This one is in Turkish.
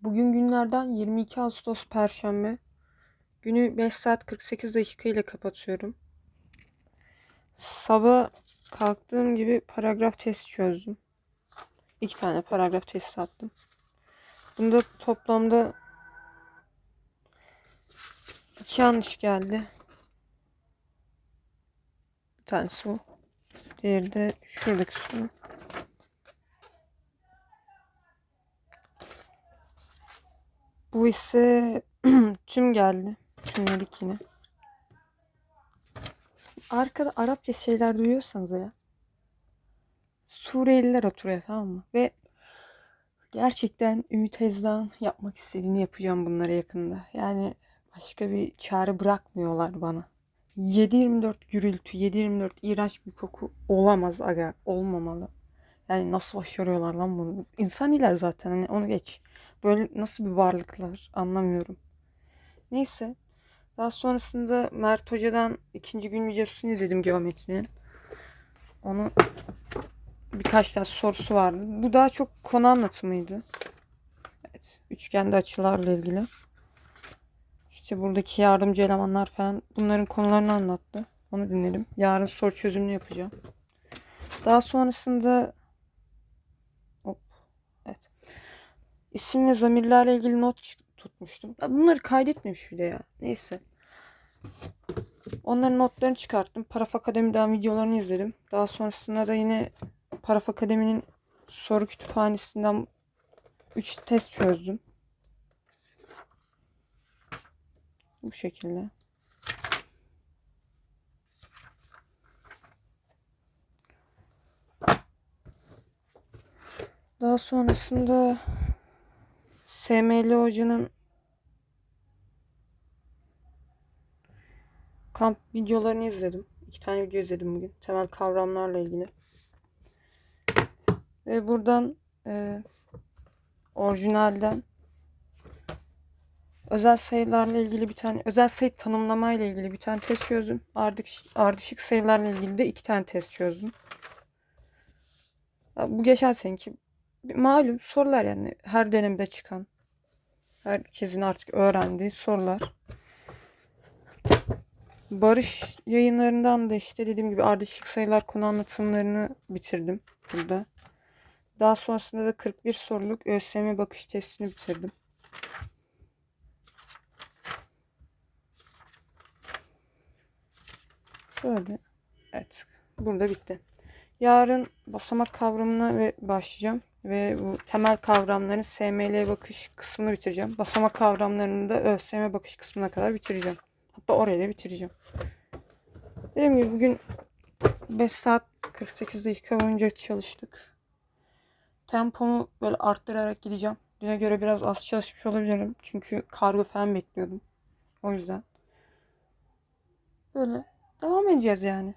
Bugün günlerden 22 Ağustos Perşembe. Günü 5 saat 48 dakika ile kapatıyorum. Sabah kalktığım gibi paragraf testi çözdüm. İki tane paragraf testi attım. Bunda toplamda iki yanlış geldi. Bir tanesi bu. Diğeri de şuradaki soru. Bu ise tüm geldi. Tümledik yine. Arkada Arapça şeyler duyuyorsanız ya. Suriyeliler oturuyor tamam mı? Ve gerçekten Ümit Özdağ'ın yapmak istediğini yapacağım bunlara yakında. Yani başka bir çare bırakmıyorlar bana. 7-24 gürültü, 7-24 iğrenç bir koku olamaz aga. Olmamalı. Yani nasıl başarıyorlar lan bunu? İnsaniler zaten hani onu geç. Böyle nasıl bir varlıklar anlamıyorum. Neyse. Daha sonrasında Mert Hoca'dan ikinci gün videosunu izledim geometrinin. Onu birkaç tane sorusu vardı. Bu daha çok konu anlatımıydı. Evet. Üçgende açılarla ilgili. İşte buradaki yardımcı elemanlar falan bunların konularını anlattı. Onu dinledim. Yarın soru çözümünü yapacağım. Daha sonrasında hop evet. İsim ve zamirlerle ilgili not tutmuştum. Bunları kaydetmemiş bir de ya. Neyse. Onların notlarını çıkarttım. Paraf Akademi'den videolarını izledim. Daha sonrasında da yine Paraf Akademi'nin soru kütüphanesinden 3 test çözdüm. Bu şekilde. Daha sonrasında SML hocanın kamp videolarını izledim. İki tane video izledim bugün. Temel kavramlarla ilgili. Ve buradan e, orijinalden özel sayılarla ilgili bir tane özel sayı tanımlamayla ilgili bir tane test çözdüm. Ardışık, ardışık sayılarla ilgili de iki tane test çözdüm. Bu geçen seneki malum sorular yani her dönemde çıkan herkesin artık öğrendiği sorular. Barış yayınlarından da işte dediğim gibi ardışık sayılar konu anlatımlarını bitirdim burada. Daha sonrasında da 41 soruluk ÖSYM bakış testini bitirdim. Böyle. Evet. Burada bitti. Yarın basamak kavramına ve başlayacağım. Ve bu temel kavramların SML bakış kısmını bitireceğim. Basamak kavramlarını da ÖSYM bakış kısmına kadar bitireceğim. Hatta oraya da bitireceğim. Dediğim gibi bugün 5 saat 48 dakika boyunca çalıştık. Tempomu böyle arttırarak gideceğim. Düne göre biraz az çalışmış olabilirim. Çünkü kargo falan bekliyordum. O yüzden. Böyle devam edeceğiz yani.